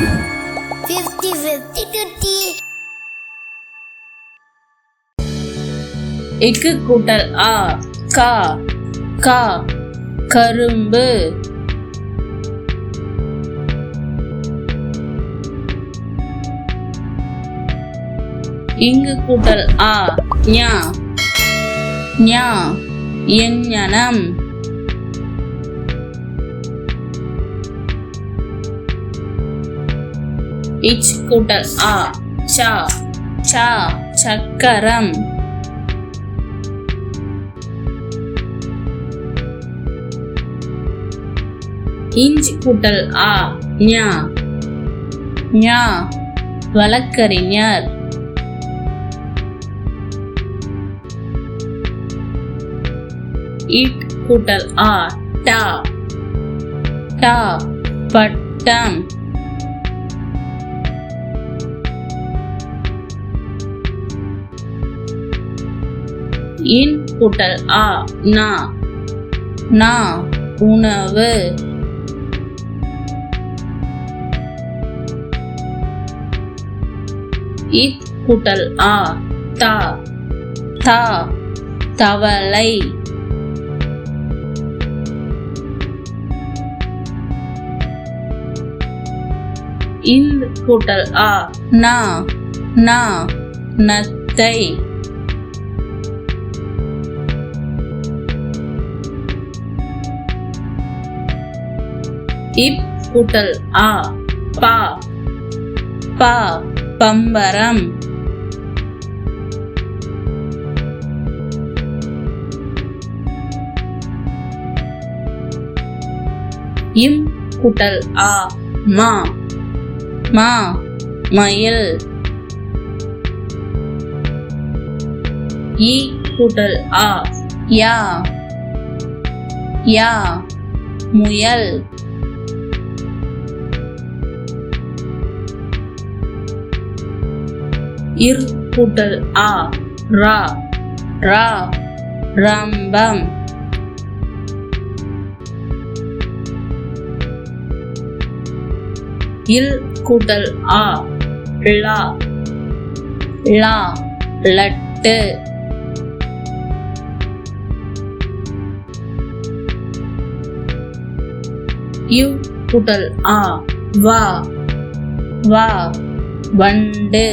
50 50 50 இக்கு கூட்டல் ஆ கா கா கரும்பு. இங்கு கூட்டல் ஆ ஞா ஞா எஞ்ஞனம். இச் கூட்டல் ஆ சா சா சக்கரம் இஞ்ச் கூட்டல் ஆ ஞா ஞா வழக்கறிஞர் இட் கூட்டல் ஆ டா டா பட்டம் இன் கூட்டல் ஆ நா. நா உணவு. இக் குட்டல் ஆ தா. தா தவளை. இந்த் கூட்டல் ஆ நா. நா நத்தை. இப் கூட்டல் ஆ பா பா பம்பரம். இம் கூட்டல் ஆ மா மா மயில். ஈ கூட்டல் ஆ யா யா முயல். இர் கூட்டல் ஆ ரா ரா ரம்பம். இல் கூட்டல் ஆ லா லா லட்டு. யு கூட்டல் ஆ வா வா வண்டு.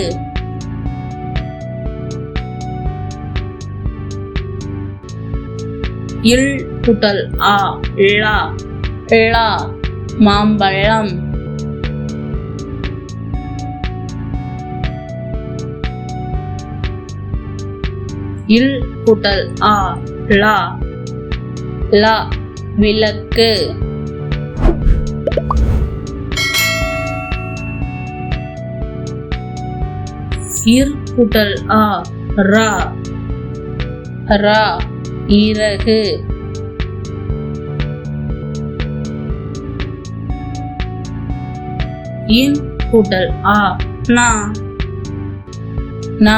இல் கூட்டல் ஆ ழா ழா மாம்பழம். இல் கூட்டல் ஆ லா லா விளக்கு. இர் கூட்டல் ஆ ரா ரா இறகு. இன் கூட்டல் ஆ நா. நா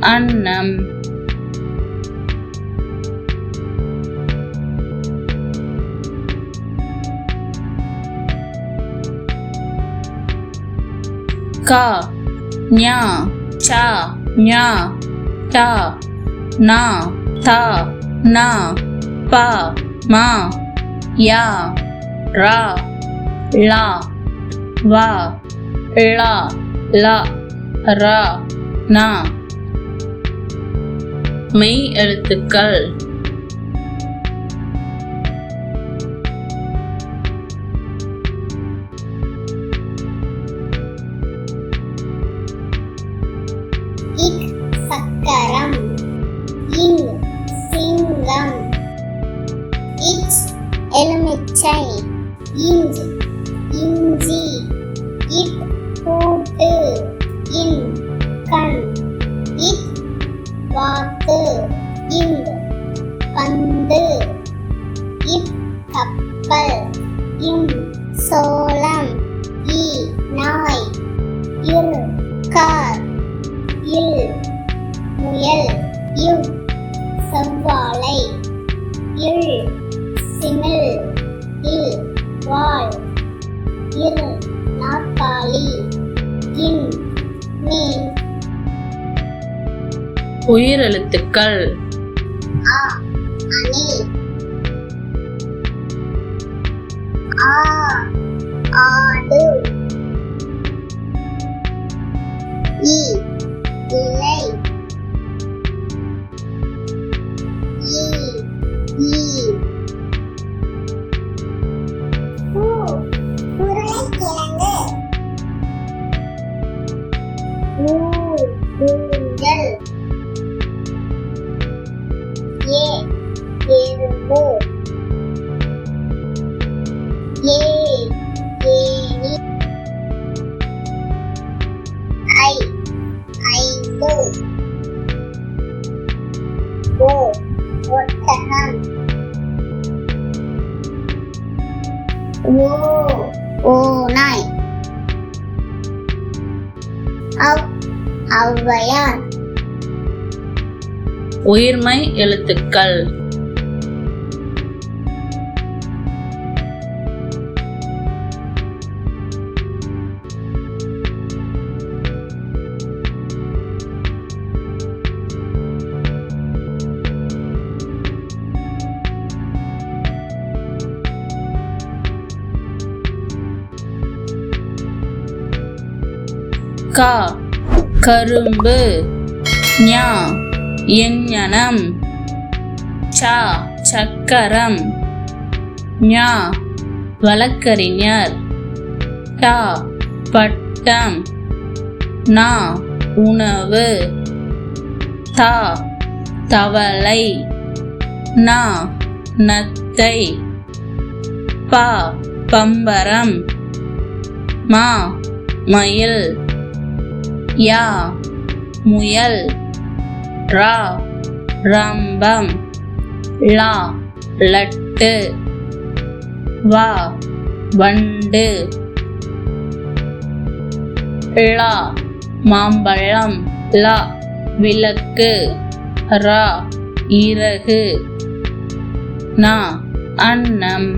அன்னம். கா ஞா சா ஞா டா நா தா. நா பா மா யா ரா லா வா லா லா ரா நா. மெய் எழுத்துக்கள். சோளம் ஈ நாய் இர் கார் இல் முயல் இவ் செவ்வாழை இல் சிமிழ் இல் வாள் இரு நாற்காலி இன் மீன் உயிரெழுத்துக்கள். ஆ அணில் ஆ I ஓ ஓநாய் அவ் ஔவையார் உயிர்மை எழுத்துக்கள். கா கரும்பு ஞா எஞ்ஞனம் சா சக்கரம் ஞா வழக்கறிஞர் டா பட்டம் நா உணவு தா தவளை நா நத்தை பா பம்பரம் மா மயில் யா முயல் ரா ரம்பம் லா லட்டு வா வண்டு லா மாம்பழம் லா விளக்கு ரா இறகு நா அன்னம்